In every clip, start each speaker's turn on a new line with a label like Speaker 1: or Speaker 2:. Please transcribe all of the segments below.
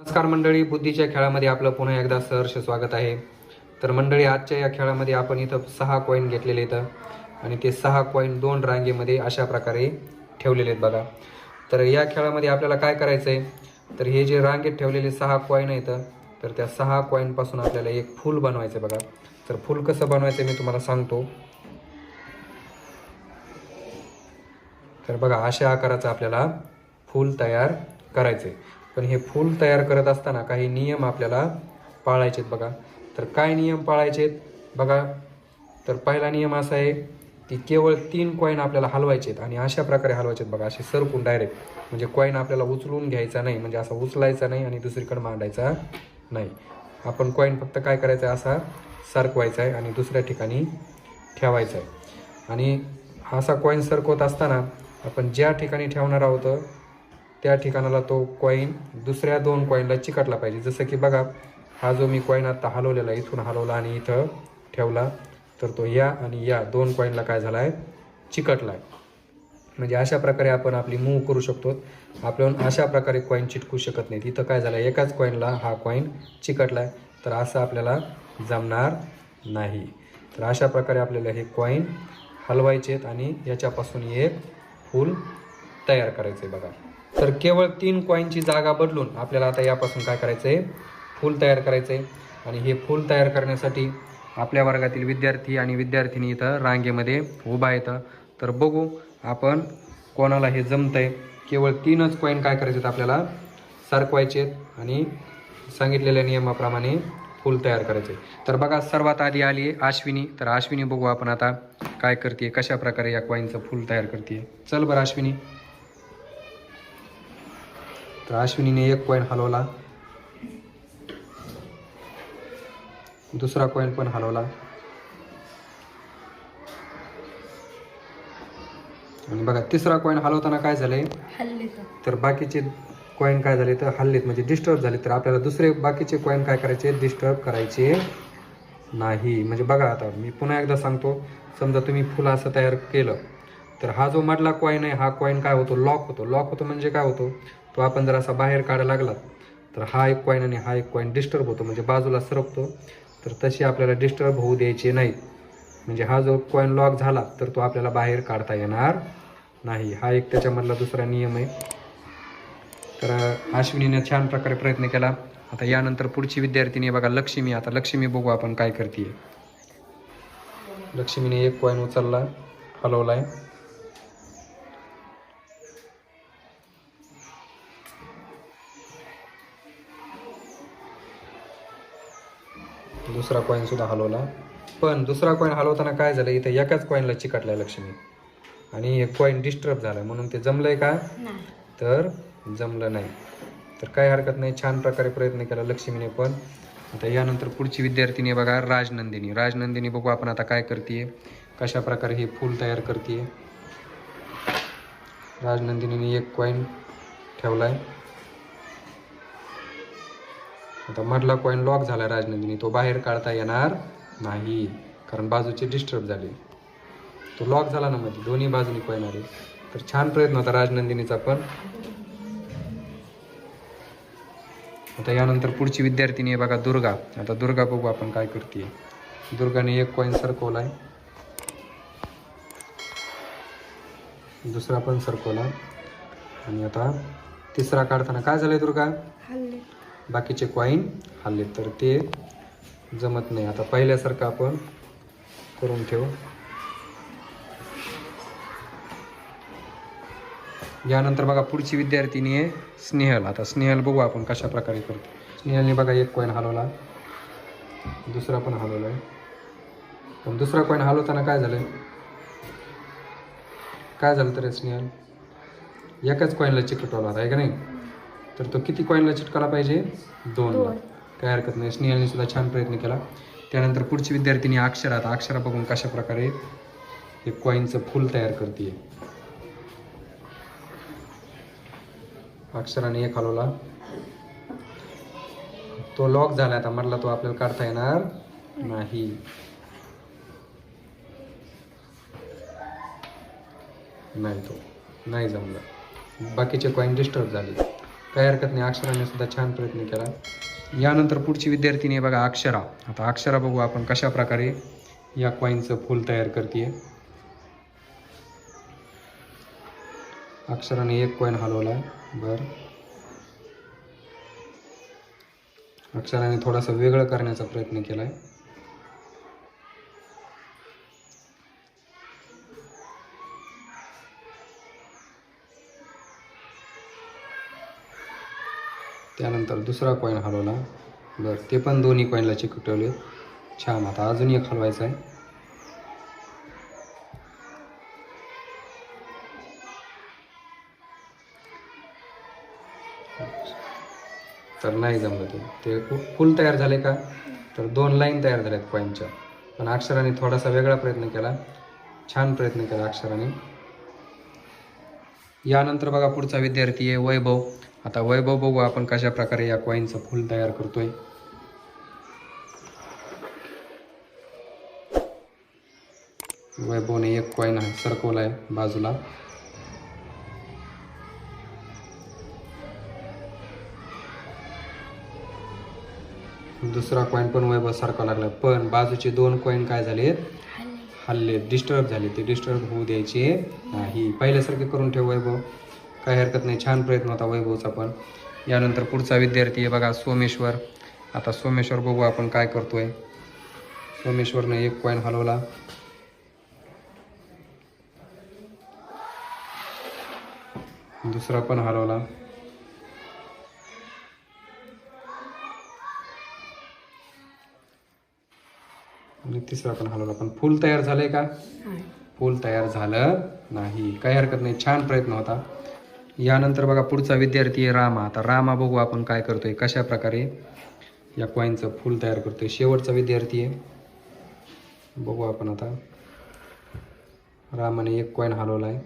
Speaker 1: नमस्कार मंडळी बुद्धीच्या खेळामध्ये आपलं पुन्हा एकदा सहर्ष स्वागत आहे. तर मंडळी आजच्या या खेळामध्ये आपण इथं सहा कॉईन घेतलेले इथं आणि ते सहा कॉईन दोन रांगेमध्ये अशा प्रकारे ठेवलेले आहेत बघा. तर या खेळामध्ये आपल्याला काय करायचं आहे तर हे जे रांगेत ठेवलेले सहा कॉईन आहेत तर त्या सहा कॉईनपासून आपल्याला एक फूल बनवायचं आहे बघा. तर फूल कसं बनवायचं मी तुम्हाला सांगतो. तर बघा अशा आकाराचं आपल्याला फूल तयार करायचं आहे पण हे फूल तयार करत असताना काही नियम आपल्याला पाळायचे आहेत बघा. तर काय नियम पाळायचेत? बघा. तर पहिला नियम असा आहे की केवळ तीन कॉईन आपल्याला हलवायचे आहेत आणि अशा प्रकारे हलवायचे आहेत बघा. असे सरकून डायरेक्ट म्हणजे कॉईन आपल्याला उचलून घ्यायचा नाही. म्हणजे असा उचलायचा नाही आणि दुसरीकडे मांडायचा नाही. आपण कॉईन फक्त काय करायचं आहे? असा सरकवायचा आहे आणि दुसऱ्या ठिकाणी ठेवायचा आहे. आणि असा कॉईन सरकवत असताना आपण ज्या ठिकाणी ठेवणार आहोत त्या ठिकाणाला तो कॉईन दुसऱ्या दोन कॉईनला चिकटला पाहिजे. जसं की बघा हा जो मी कॉईन आता हलवलेला आहे, इथून हलवला आणि इथं ठेवला तर तो या आणि या दोन कॉईनला काय झाला आहे चिकटला आहे म्हणजे अशा प्रकारे आपण आपली मूव करू शकतो. आपण अशा प्रकारे कॉईन चिटकू शकत नाहीत. इथं काय झालं एकाच कॉईनला हा कॉईन चिकटला आहे तर असं आपल्याला जमणार नाही. तर अशा प्रकारे आपल्याला हे कॉईन हलवायचे आहेत आणि याच्यापासून एक फूल तयार करायचं आहे बघा. तर केवळ तीन कॉईनची जागा बदलून आपल्याला आता यापासून काय करायचं आहे फूल तयार करायचं आहे आणि हे फूल तयार करण्यासाठी आपल्या वर्गातील विद्यार्थी आणि विद्यार्थिनी इथं रांगेमध्ये उभा येतं तर बघू आपण कोणाला हे जमतंय. केवळ तीनच कॉईन काय करायचे आपल्याला? सरकवायचे आहेत आणि सांगितलेल्या नियमाप्रमाणे फूल तयार करायचे तर बघा सर्वात आधी आली आहे आश्विनी तर आश्विनी बघू आपण आता काय करते कशा प्रकारे या कॉईनचं फूल तयार करते चल बरं आश्विनी तर अश्विनीने एक कॉईन हलवला. दुसरा कॉईन पण हलवला. आणि बघा तिसरा कॉईन हलवताना काय झालंय तर बाकीचे कॉईन काय झाले? तर हल्लेत म्हणजे डिस्टर्ब झाले. तर आपल्याला दुसरे बाकीचे कॉईन काय करायचे? डिस्टर्ब करायचे नाही. म्हणजे बघा आता मी पुन्हा एकदा सांगतो. समजा तुम्ही फुलं असं तयार केलं तर हा जो मधला कॉईन आहे हा कॉईन काय होतो? लॉक होतो. लॉक होतो म्हणजे काय होतो? तो आपण जर असा बाहेर काढायला लागला तर हा एक कॉईन आणि हा एक कॉईन डिस्टर्ब होतो म्हणजे बाजूला सरकतो. तर तशी आपल्याला डिस्टर्ब होऊ द्यायची नाही म्हणजे हा जो कॉईन लॉक झाला तर तो आपल्याला बाहेर काढता येणार नाही. हा एक त्याच्यामधला दुसरा नियम आहे. तर अश्विनीने छान प्रकारे प्रयत्न केला. आता यानंतर पुढची विद्यार्थिनी बघा लक्ष्मी. आता लक्ष्मी बघू आपण काय करते लक्ष्मीने एक कॉईन उचलला हलवला आहे दुसरा कॉईन सुद्धा हलवला. पण दुसरा कॉईन हलवताना काय झालं? इथं एकाच कॉईनला चिकटलाय लक्ष्मी. आणि एक कॉईन डिस्टर्ब झाला. म्हणून ते जमलंय का?
Speaker 2: नाही.
Speaker 1: तर जमलं नाही. तर काही हरकत नाही. छान प्रकारे प्रयत्न केला लक्ष्मीने पण. आता यानंतर पुढची विद्यार्थिनी आहे बघा राजनंदिनी. राजनंदिनी बघू आपण आता काय करते कशा प्रकारे हे फूल तयार करते राजनंदिनीने एक कॉईन ठेवलाय. आता मधला कॉईन लॉक झाला राजनंदिनी. तो बाहेर काढता येणार नाही कारण बाजूचे डिस्टर्ब झाले. तो लॉक झाला ना मध्ये दोन्ही बाजूनी कॉईन आले. तर छान प्रयत्न होता राजनंदिनीचा पण. आता यानंतर पुढची विद्यार्थिनी आहे बघा दुर्गा. आता दुर्गा बघू आपण काय करते दुर्गाने एक कॉईन सरकवलाय. दुसरा पण सरकवला आणि आता तिसरा काढताना काय झालंय दुर्गा?
Speaker 2: हल्ली.
Speaker 1: बाकीचे कॉईन हल्ले तर ते जमत नाही. आता पहिल्यासारखं आपण करून ठेवू. यानंतर बघा पुढची विद्यार्थिनी आहे स्नेहल. आता स्नेहल बघू आपण कशा प्रकारे करतो. स्नेहलने बघा एक कॉईन हलवला. दुसरा पण हलवला आहे पण दुसरा कॉईन हलवताना काय झालं काय झालं तर स्नेहल? एकाच कॉईनला चिकटवला होता आहे का नाही? तर तो किती कॉईनला चिटकायला पाहिजे? दोन
Speaker 2: दोन.
Speaker 1: काय हरकत नाही. स्नेहलने सुद्धा छान प्रयत्न केला. त्यानंतर पुढची विद्यार्थिनी अक्षरा आता अक्षरा बघून कशा प्रकारे हे कॉईनचं फुल तयार करते अक्षराने एक हलवला तो लॉक झाला आता. मधला तो आपल्याला काढता येणार नाही. नाही तो. नाही जमलं. बाकीचे कॉईन डिस्टर्ब झाले. काही हरकत नाही. अक्षराने सुद्धा छान प्रयत्न केला. यानंतर पुढची विद्यार्थिनी आहे बघा अक्षरा. आता अक्षरा बघू आपण कशा प्रकारे या कॉईनचं फूल तयार करते अक्षराने एक कॉईन हलवला बर. अक्षराने थोडासा वेगळं करण्याचा प्रयत्न केला आहे त्यानंतर दुसरा कॉईन हलवला. बरं ते पण दोन्ही कॉईनला चिकटवले. छान आता अजून एक हलवायचा आहे. तर नाही जमलं ते. ते फुल तयार झाले का? तर दोन लाईन तयार झाल्यात कॉईनच्या पण अक्षराने थोडासा वेगळा प्रयत्न केला. छान प्रयत्न केला अक्षराने. यानंतर बघा पुढचा विद्यार्थी आहे वैभव. आता वैभव बघू आपण कशा प्रकारे या कॉईनचं फुल तयार करतोय. वैभवने एक कॉईन सरकवला आहे बाजूला. दुसरा कॉईन पण वैभव सारखा लागला पण बाजूचे दोन कॉईन काय झाले? हल्ले. डिस्टर्ब झाले. ते डिस्टर्ब होऊ द्यायचे नाही. पहिल्यासारखे करून ठेव वैभव. काही हरकत नाही. छान प्रयत्न होता वैभवचा पण. यानंतर पुढचा विद्यार्थी आहे बघा सोमेश्वर. आता सोमेश्वर बघू आपण काय करतोय. सोमेश्वरने एक कॉईन हलवला. दुसरा पण हलवला. आणि तिसरा पण हलवला. पण फुल तयार झालंय का? फुल तयार झालं नाही. काही हरकत नाही. छान प्रयत्न होता. यानंतर बघा पुढचा विद्यार्थी आहे रामा. आता रामा बघू आपण काय करतोय कशा प्रकारे या कॉईनचं फूल तयार करतोय. शेवटचा विद्यार्थी आहे. बघू आपण आता. रामाने एक कॉईन हलवला आहे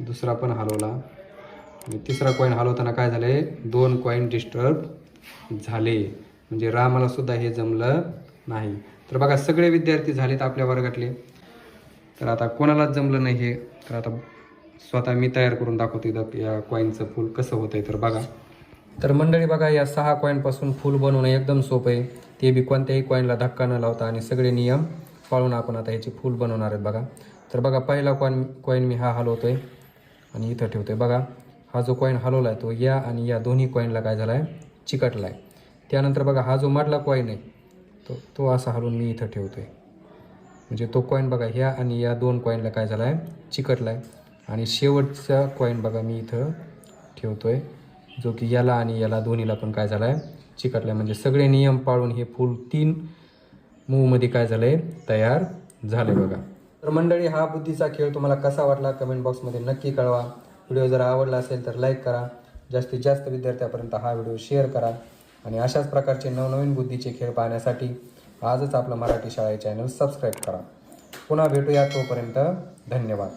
Speaker 1: दुसरा पण हलवला. आणि तिसरा कॉईन हलवताना काय झाले दोन कॉईन डिस्टर्ब झाले. म्हणजे रामाला सुद्धा हे जमलं नाही. तर बघा सगळे विद्यार्थी झालेत आपल्या वर्गातले. तर आता कोणालाच जमलं नाही हे. तर आता स्वतः मी तयार करून दाखवतो इथं या कॉईनचं फूल कसं होतंय तर बघा. तर मंडळी बघा या सहा कॉईनपासून फूल बनवणं एकदम सोपं आहे. ते बी कोणत्याही कॉईनला धक्का न लावता आणि सगळे नियम पाळून आपण आता ह्याची फूल बनवणार आहेत बघा. तर बघा पहिला कॉईन कॉईन मी हा हलवतो आहे आणि इथं ठेवतो आहे बघा हा जो कॉईन हलवला आहे तो या आणि या दोन्ही कॉईनला काय झाला आहे चिकटला आहे त्यानंतर बघा हा जो मधला कॉईन आहे तो तो असा हलवून मी इथं ठेवतो आहे म्हणजे तो कॉईन बघा ह्या आणि या दोन कॉईनला काय झाला आहे चिकटला आहे आणि शेवटचा कॉईन बघा मी इथं ठेवतो आहे जो की याला आणि याला दोन्हीला पण काय झाला आहे चिकटला आहे म्हणजे सगळे नियम पाळून हे फूल तीन मूवमध्ये काय झालं आहे तयार झाले बघा. तर मंडळी हा बुद्धीचा खेळ तुम्हाला कसा वाटला? कमेंट बॉक्समध्ये नक्की कळवा. व्हिडिओ जर आवडला असेल तर लाईक करा. जास्तीत जास्त विद्यार्थ्यापर्यंत हा व्हिडिओ शेअर करा. आणि अशाच प्रकारचे नवनवीन बुद्धीचे खेळ पाहण्यासाठी आजच आपलं मराठी शाळा चॅनल सबस्क्राईब करा. पुन्हा भेटूया तोपर्यंत धन्यवाद.